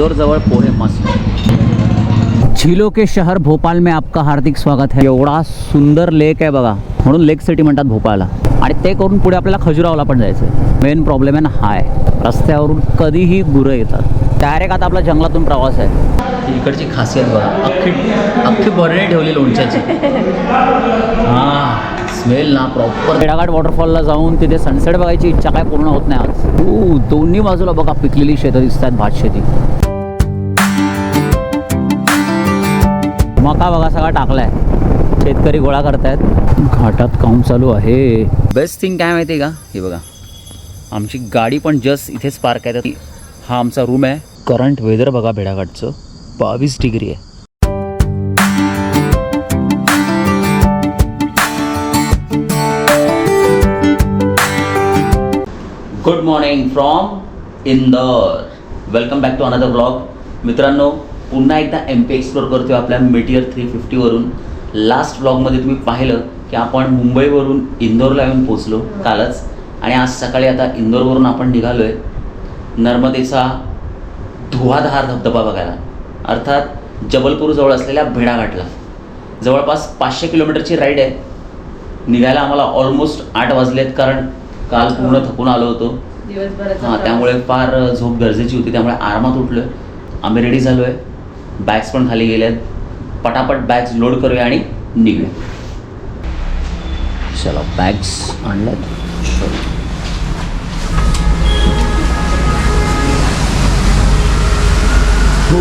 इंदौर जवळ पोहे मस्त. झीलो के शहर भोपाल में आपका हार्दिक स्वागत है। एवढा सुंदर लेक आहे बघा. म्हणून लेक सिटी म्हणतात भोपाळला. आणि ते करून पुढे आपल्याला खजुरावला पण जायचं आहे मेन प्रॉब्लेम आहे ना हा आहे. रस्त्यावरून कधीही गुरं येतात. डायरेक्ट आता आपला जंगलातून प्रवास आहे. इकडची खासियत बघा अख्खी अख्खी बरणी ठेवली लोणच्याची. हां स्मेल ना प्रॉपर बेडाघाट वॉटरफॉलला जाऊन तिथे सनसेट बघायची इच्छा काय पूर्ण होत नाही आज. दोन्ही बाजूला बघा पिकलेली शेतं दिसत आहेत भात शेती मका बघा सगळा टाकलाय. शेतकरी गोळा करतायत. घाटात काम चालू आहे. बेस्ट थिंग काय माहिती आहे का? हे बघा. आमची गाडी पण जस्ट इथेच पार्क आहे. हा आमचा रूम आहे. करंट वेदर बघा भेडाघाटचं बावीस डिग्री आहे. Good morning from Indore welcome back to another blog मित्रांनो पुन्हा एकदा एम पी एक्सप्लोर करतोय आपल्या मेटियर थ्री फिफ्टीवरून लास्ट ब्लॉगमध्ये तुम्ही पाहिलं की आपण मुंबईवरून इंदोरला येऊन पोचलो कालच. आणि आज सकाळी आता इंदोरवरून आपण निघालो आहे नर्मदेचा धुवाधार धबधबा बघायला. अर्थात जबलपूरजवळ असलेल्या भेडाघाटला जवळपास पाचशे किलोमीटरची राईड आहे. निघायला आम्हाला ऑलमोस्ट आठ वाजलेत कारण काल पूर्ण थकून आलो होतो. हां त्यामुळे फार झोप गरजेची होती त्यामुळे आरामात उठलो आहे आम्ही रेडी झालो आहे बॅग्स पण खाली गेल्या आहेत पटापट बॅग्स लोड करूया आणि निघूया. चला बॅग्स आणल्यात. हो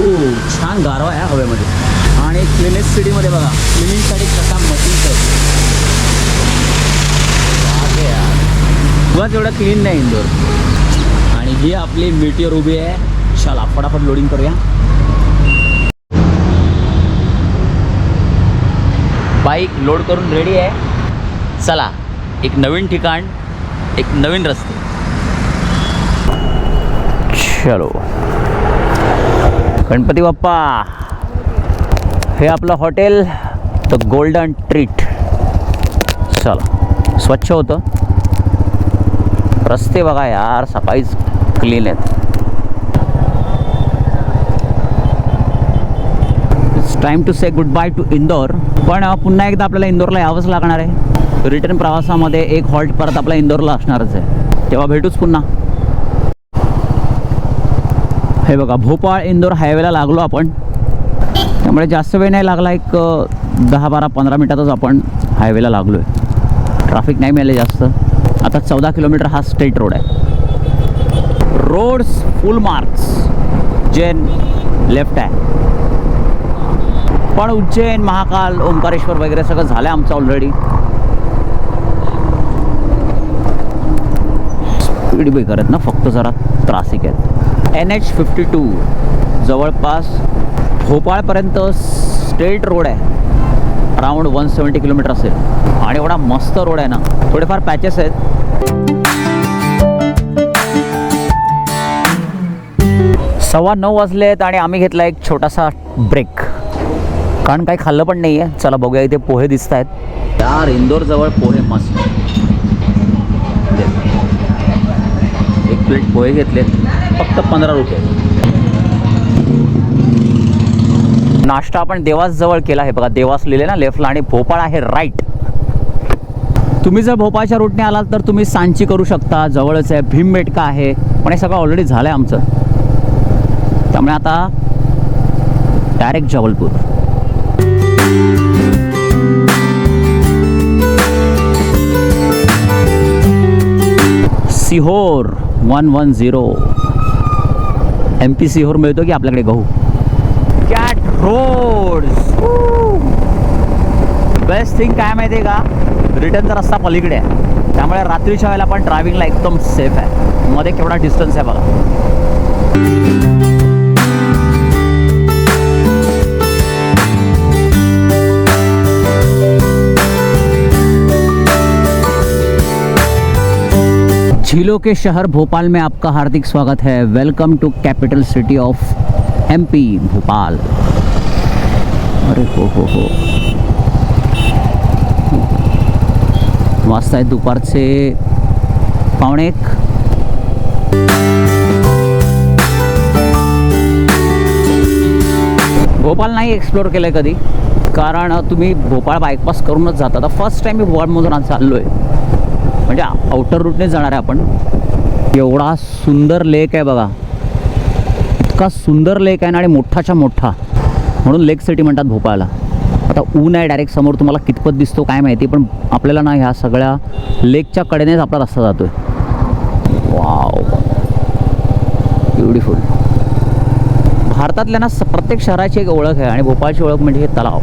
छान गारवा आहे हवेमध्ये. आणि क्लिनेस सिटीमध्ये बघा क्लिनिंगसाठी कसा मशीन्स आहेत बाप रे क्लीन नाही इंदोर आणि ही आपली मिटियर उभी आहे. चला फटाफट लोडिंग करूया. बाईक लोड करून रेडी आहे. चला एक नवीन ठिकाण एक नवीन रस्ते. चलो. गणपती बाप्पा हे आपलं हॉटेल द गोल्डन ट्रीट चला स्वच्छ होतं. रस्ते बघा यार सकाळीच क्लीन आहेत. Time to say good bye to Indore पण पुन्हा एकदा आपल्याला इंदोरला यावंच लागणार आहे. रिटर्न प्रवासामध्ये एक हॉल्ट परत आपल्या इंदोरला असणारच आहे. तेव्हा भेटूच पुन्हा. हे बघा भोपाळ इंदोर हायवेला लागलो आपण. त्यामुळे जास्त वेळ नाही लागला एक दहा बारा पंधरा मिनिटातच आपण हायवेला लागलो आहे ट्रॅफिक नाही मिळाले जास्त. आता चौदा किलोमीटर हा स्ट्रेट रोड आहे. रोड्स फुल मार्क्स जेन लेफ्ट आहे. पण उज्जैन महाकाल ओंकारेश्वर वगैरे सगळं झालं आहे आमचं ऑलरेडी स्पीड करत आहेत ना फक्त जरा त्रासिक आहेत. एन एच फिफ्टी टू जवळपास भोपाळपर्यंत स्ट्रेट रोड आहे. अराऊंड वन सेवन्टी किलोमीटर असेल. आणि एवढा मस्त रोड आहे ना थोडेफार पॅचेस आहेत. सव्वा नऊ वाजले आहेत आणि आम्ही घेतला एक छोटासा ब्रेक कारण काही खाल्लं पण नाही आहे चला बघूया इथे पोहे दिसत आहेत यार इंदोर जवळ पोहे मस्त. एक प्लेट पोहे घेतलेत फक्त पंधरा रुपये. नाश्ता आपण देवास जवळ केला आहे. बघा देवास लिहिले ना लेफ्टला आणि भोपाळ आहे राईट तुम्ही जर भोपाळच्या रूटने आलात तर तुम्ही सांची करू शकता. जवळच आहे भीमबेटका आहे. पण हे सगळं ऑलरेडी झालं आहे आमचं. त्यामुळे आता direct Jabalpur. Sehore one one zero. M P Sehore मिळतो की आपल्याकडे गहू? कॅट रोड बेस्ट थिंग काय माहिती आहे का रिटर्नचा रस्ता पलीकडे आहे. त्यामुळे रात्रीच्या वेळेला पण ड्रायव्हिंगला एकदम सेफ आहे. मध्ये केवढा डिस्टन्स आहे बघा. झीलों के शहर भोपाल में आपका हार्दिक स्वागत है। Welcome to capital city of MP Bhopal. अरे हो हो हो। वाजता आहेत दुपारचे पावणे एक। भोपाल नाही एक्सप्लोअर केलं आहे कधी? कारण तुम्ही भोपाळ बायपास करूनच जाता. तर फर्स्ट टाईम मी भोपाळमधून आज चाललो आहे म्हणजे आउटर रूटने जाणार आहे आपण. एवढा सुंदर लेक आहे बघा. इतका सुंदर लेक आहे ना आणि मोठाच्या मोठा. म्हणून लेक सिटी म्हणतात भोपाळला. आता ऊन आहे डायरेक्ट समोर तुम्हाला कितपत दिसतो काय माहिती पण आपल्याला ना ह्या सगळ्या लेकच्या कडेनेच आपला रस्ता जातो आहे वाव ब्युटिफुल भारतातल्या ना प्रत्येक शहराची एक ओळख आहे आणि भोपाळची ओळख म्हणजे हे तलाव.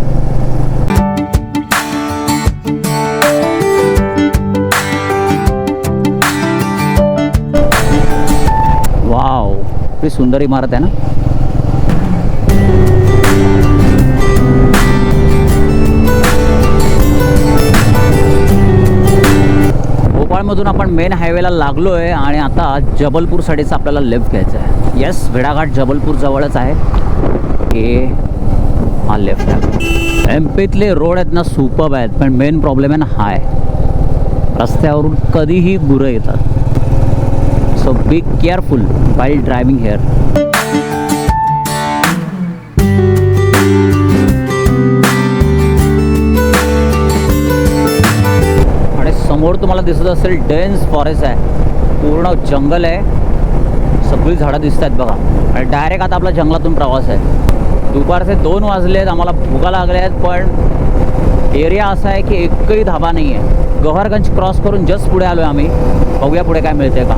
वाव. किती सुंदर इमारत आहे ना? भोपाळमधून आपण मेन हायवेला लागलो आहे आणि आता जबलपूरसाठीच आपल्याला लेफ्ट घ्यायचं आहे. येस भेडाघाट जबलपूर जवळच आहे. हे हा लेफ्ट आहे. एम पीतले रोड आहेत ना सुपब आहेत पण मेन प्रॉब्लेम आहे ना हा आहे रस्त्यावरून कधीही गुरं येतात. So be careful while driving here आणि समोर तुम्हाला दिसत असेल डेन्स फॉरेस्ट आहे. पूर्ण जंगल आहे. सगळी झाडं दिसत आहेत बघा. आणि डायरेक्ट आता आपला जंगलातून प्रवास आहे. दुपारचे दोन वाजले आहेत. आम्हाला भुका लागल्या आहेत पण एरिया असा आहे की एकही धाबा नाही आहे गव्हरगंज क्रॉस करून जस्ट पुढे आलो आहे आम्ही. बघूया पुढे काय मिळते का.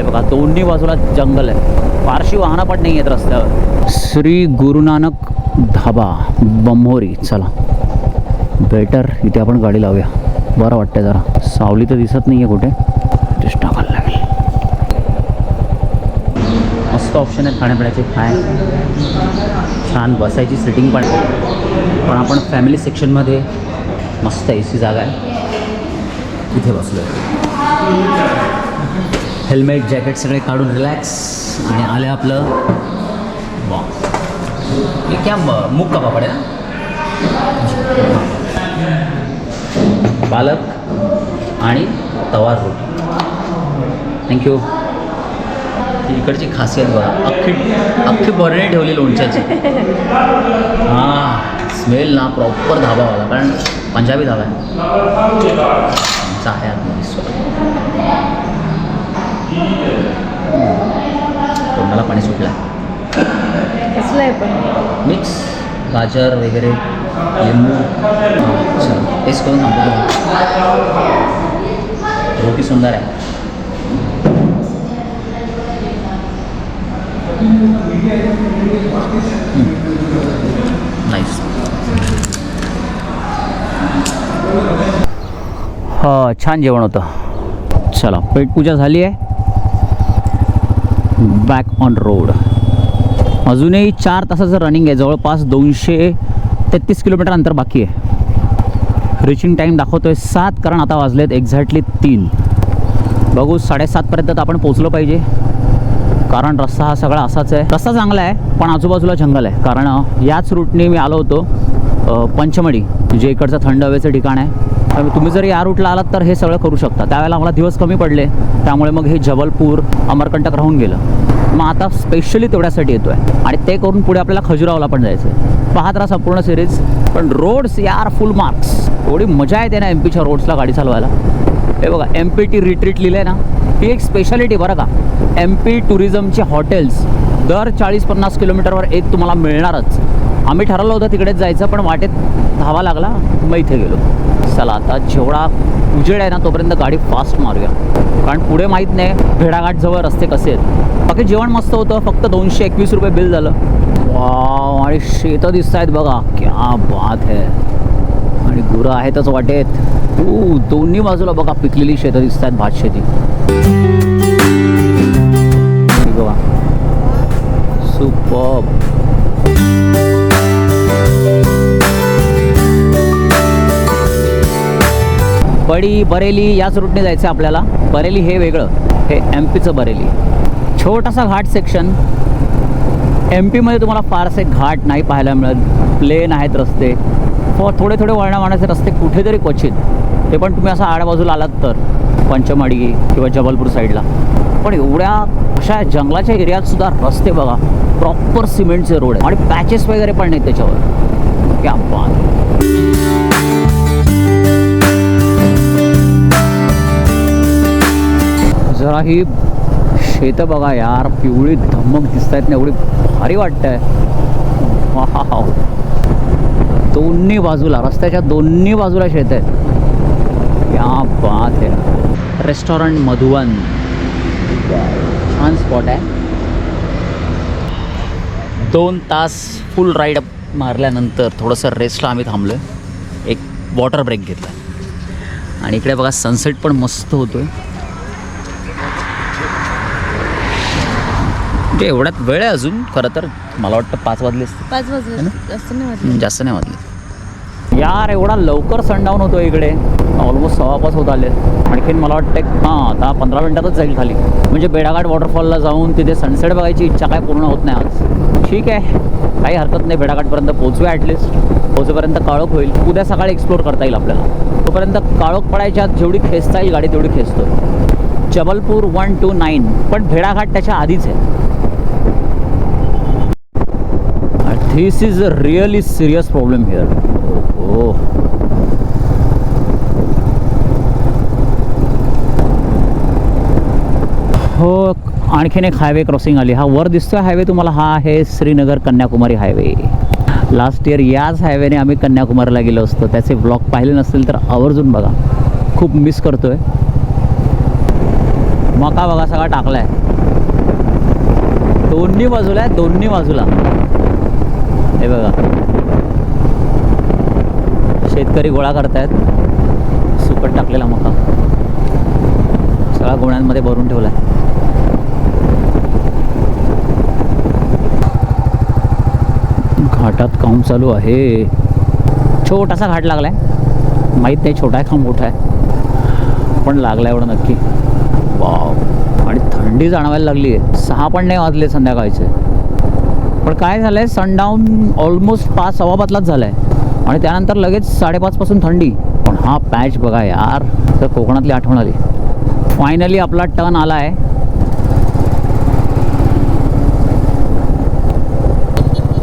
हे बघा. दोन्ही बाजूला जंगल आहे. फारशी वाहनं पण नाही आहेत रस्त्यावर. श्री गुरुनानक धाबा बंभोरी. चला. बेटर इथे आपण गाडी लावूया. बरं वाटतंय जरा. सावली तर दिसत नाही आहे कुठे. तेच टाकायला लागेल मस्त ऑप्शन आहेत खाण्यापिण्याचे. काय छान बसायची सिटिंग पण आहे. पण आपण फॅमिली सेक्शनमध्ये मस्त ए सी जागा आहे. इथे बसलो हेल्मेट जॅकेट सगळे काढून रिलॅक्स आणि आलं आपलं वा हे क्या ब- का पापड आहे पालक आणि तवा रोटी. थँक्यू इकडची खासियत बघा. अख्खी अख्खी बरणी ठेवली लोणच्याची. हां स्मेल ना प्रॉपर धाबावाला कारण पंजाबी धाबा आहे. आमचा आहे तोंडाला पाणी सुटलं. कसलं आहे पण? मिक्स गाजर वगैरे लिंबू. अच्छा टेस्ट करून सांगतो रोटी सुंदर आहे. नाईस हा छान जेवण होतं. चला पेटपूजा झाली आहे. बॅक ऑन रोड अजूनही चार तासाचं रनिंग आहे. जवळपास दोनशे तेहतीस किलोमीटर अंतर बाकी आहे. रिचिंग टाईम दाखवतो आहे सात कारण आता वाजलेत एक्झॅक्टली तीन. बघू साडेसातपर्यंत तर आपण पोचलो पाहिजे. कारण रस्ता हा सगळा असाच आहे. रस्ता चांगला आहे पण आजूबाजूला जंगल आहे. कारण याच रूटने मी आलो होतो पंचमढी जे इकडचं थंड हवेचं ठिकाण आहे. आणि तुम्ही जर या रूटला आलात तर हे सगळं करू शकता. त्यावेळेला आम्हाला दिवस कमी पडले त्यामुळे मग हे जबलपूर अमरकंटक राहून गेलं. मग आता स्पेशली तेवढ्यासाठी येतो आहे आणि ते करून पुढे आपल्याला खजुरावला पण जायचं आहे पाहत राहा संपूर्ण सिरीज पण रोड्स यार फुल मार्क्स एवढी मजा येते ना एम पीच्या रोड्सला गाडी चालवायला. हे बघा एम पी टी रिट्रीट लिहिलं आहे ना? ही एक स्पेशालिटी बरं का. एम पी टुरिझमचे हॉटेल्स दर चाळीस पन्नास किलोमीटरवर एक तुम्हाला मिळणारच. आम्ही ठरवलं होतं तिकडेच जायचं पण वाटेत धावा लागला मग इथे गेलो. चला आता जेवढा उजेड आहे ना तोपर्यंत गाडी फास्ट मारूया. कारण पुढे माहीत नाही भेडाघाटजवळ रस्ते कसे आहेत. बाकी जेवण मस्त होतं फक्त दोनशे एकवीस रुपये बिल झालं. वाव आणि शेतं दिसत आहेत बघा क्या बात है. आणि गुरं आहेतच वाटेत. ऊ दोन्ही बाजूला बघा पिकलेली शेतं दिसत आहेत भात शेती. बघा. सुपर बडी बरेली याच रूटने जायचं आहे आपल्याला. बरेली हे वेगळं. हे एम पीचं बरेली. छोटासा घाट सेक्शन एम पीमध्ये तुम्हाला फारसे घाट नाही पाहायला मिळत. प्लेन आहेत रस्ते. थोडे थोडे वळणा रस्ते कुठेतरी क्वचित. ते पण तुम्ही असं आडबाजूला आलात तर. पंचमढी किंवा जबलपूर साईडला पण एवढ्या अशा जंगलाच्या एरियात सुद्धा रस्ते बघा. प्रॉपर सिमेंटचे रोड आहे आणि पॅचेस वगैरे पण नाहीत त्याच्यावर. क्या बात. जरा ही शेतं बघा यार पिवळी धमक दिसत आहेत ना एवढी भारी वाटत आहे दोन्ही बाजूला रस्त्याच्या दोन्ही बाजूला शेत आहेत. या बात आहे. रेस्टॉरंट मधुवन छान स्पॉट आहे. दोन तास फुल राईड मारल्यानंतर थोडंसं रेस्टला आम्ही थांबलो एक वॉटर ब्रेक घेतला. आणि इकडे बघा सनसेट पण मस्त होतो आहे म्हणजे एवढ्यात वेळ आहे अजून? खरं तर मला वाटतं पाच वाजले असते पाच वाजले? जास्त नाही वाजले. जास्त नाही वाजले. यार एवढा लवकर सनडाऊन होतो इकडे. ऑलमोस्ट सव्वा पाच होत आले आणखीन मला वाटतं हां आता पंधरा मिनटातच जाईल खाली. म्हणजे बेडाघाट वॉटरफॉलला जाऊन तिथे सनसेट बघायची इच्छा काय पूर्ण होत नाही आज. ठीक आहे. काही हरकत नाही बेडाघाटपर्यंत पोचूया ॲटलिस्ट पोचेपर्यंत काळोख होईल. उद्या सकाळी एक्सप्लोर करता येईल आपल्याला. तोपर्यंत काळोख पडायच्या आत जेवढी खेचता येईल गाडी तेवढी खेचतो जबलपूर वन टू नाईन पण भेडाघाट त्याच्या आधीच आहे. This is a really serious problem here ओ हो आणखीन एक हायवे क्रॉसिंग आली. हा वर दिसतोय हायवे तुम्हाला. हा आहे Srinagar Kanyakumari highway last year याच हायवेने आम्ही कन्याकुमारीला गेलो असतो. त्याचे ब्लॉग पाहिले नसतील तर आवर्जून बघा. खूप मिस करतोय. मका बघा सगळा टाकलाय. दोन्ही बाजूला आहे दोन्ही बाजूला. हे बघा. शेतकरी गोळा करतायत. सुकट टाकलेला मका. सगळा गोण्यांमध्ये भरून ठेवलाय. घाटात काम चालू आहे. छोटासा घाट लागलाय. माहीत नाही छोटा आहे का मोठा आहे. पण लागला एवढं नक्की. वाव. आणि थंडी जाणवायला लागली आहे सहा पण नाही वाजले संध्याकाळचे. पण काय झालं आहे सनडाऊन ऑलमोस्ट पाच सव्वा पाचलाच झाला आहे आणि त्यानंतर लगेच साडेपाचपासून थंडी. पण हा पॅच बघा यार तर कोकणातली आठवण आली. फायनली आपला टर्न आला आहे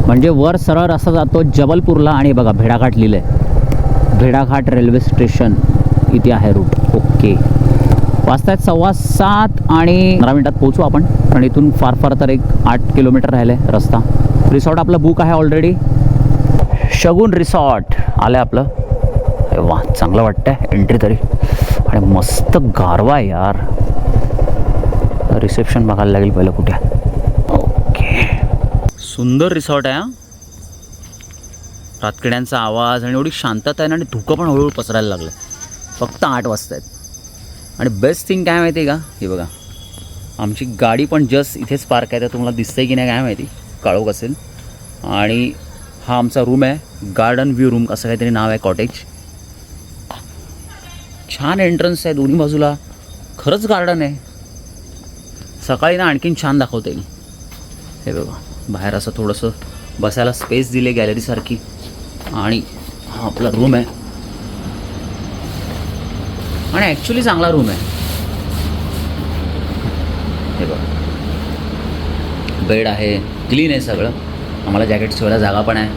म्हणजे वर सरळ रस्ता जातो जबलपूरला आणि बघा भेडाघाट लिहिलं आहे भेडाघाट रेल्वे स्टेशन. इथे आहे रूट ओके वाजतायत सव्वा सात आणि पंधरा मिनटात पोहोचू आपण. पण इथून फार फार तर एक आठ किलोमीटर राहिलं आहे रस्ता. रिसॉर्ट आपलं बुक आहे ऑलरेडी शगुन रिसॉर्ट आलं आहे आपलं. अरे वा चांगलं वाटतं आहे एंट्री तरी. आणि मस्त गारवा यार. रिसेप्शन बघायला लागेल पहिलं कुठे ओके सुंदर रिसॉर्ट आहे हा. रातकिड्यांचा आवाज आणि एवढी शांतता आहे ना आणि धुकं पण हळूहळू पसरायला लागलं फक्त आठ वाजता आहेत आणि बेस्ट थिंग काय माहिती आहे का? हे बघा. आमची गाडी पण जस्ट इथेच पार्क आहे तर तुम्हाला दिसतंय की नाही काय माहिती? काळोख असेल. आणि हा आमचा रूम आहे. गार्डन व्ह्यू रूम असं काहीतरी नाव आहे कॉटेज छान एंट्रन्स आहे दोन्ही बाजूला. खरंच गार्डन आहे. सकाळी ना आणखीन छान दाखवता येईल हे बघा. बाहेर असं थोडंसं बसायला स्पेस दिले गॅलरीसारखी आणि हा आपला रूम आहे. आणि ॲक्च्युली चांगला रूम आहे. हे बघा. बेड आहे क्लीन आहे सगळं. आम्हाला जॅकेट ठेवायला जागा पण आहे.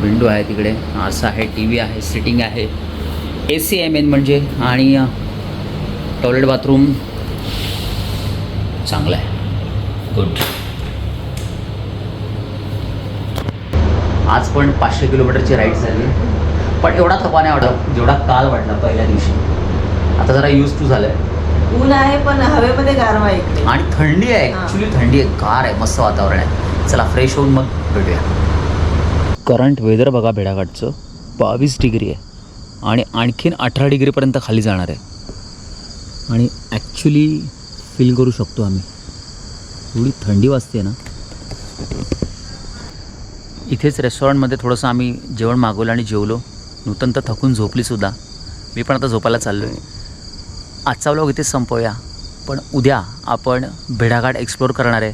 विंडो आहे तिकडे. आरसा आहे टी व्ही आहे सिटिंग आहे. ए सी आहे मेन म्हणजे. आणि टॉयलेट बाथरूम चांगलं आहे. गुड आज पण पाचशे किलोमीटरची राईड झाली. पण एवढा थपा नाही वाटत. जेवढा काल वाटला पहिल्या दिवशी. आता जरा यूज टू झालं आहे ऊन आहे पण हवेमध्ये गारवा आहे आणि थंडी आहे हां. ॲक्च्युली थंडी आहे. कार आहे मस्त वातावरण आहे. चला फ्रेश होऊन मग भेटूया. करंट वेदर बघा भेडाघाटचं बावीस डिग्री आहे. आणि आणखीन अठरा डिग्रीपर्यंत खाली जाणार आहे. आणि ॲक्च्युली फील करू शकतो आम्ही. एवढी थंडी वाजते ना. इथेच रेस्टॉरंटमध्ये थोडंसं आम्ही जेवण मागवलं आणि जेवलो. नूतन तर थकून झोपलीसुद्धा मी पण आता झोपायला चाललो आहे आजचा व्लॉग इथे संपवूया पण उद्या आपण भेडाघाट एक्सप्लोर करणार आहे.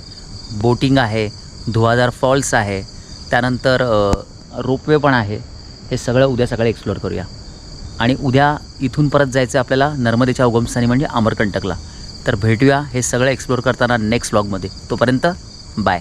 बोटिंग आहे धुवाधार फॉल्स आहे त्यानंतर रोपवे पण आहे. हे सगळं उद्या सकाळी एक्सप्लोर करूया. आणि उद्या इथून परत जायचं आहे आपल्याला नर्मदेच्या उगमस्थानी म्हणजे अमरकंटकला. तर भेटूया हे सगळं एक्सप्लोर करताना नेक्स्ट व्लॉगमध्ये तोपर्यंत बाय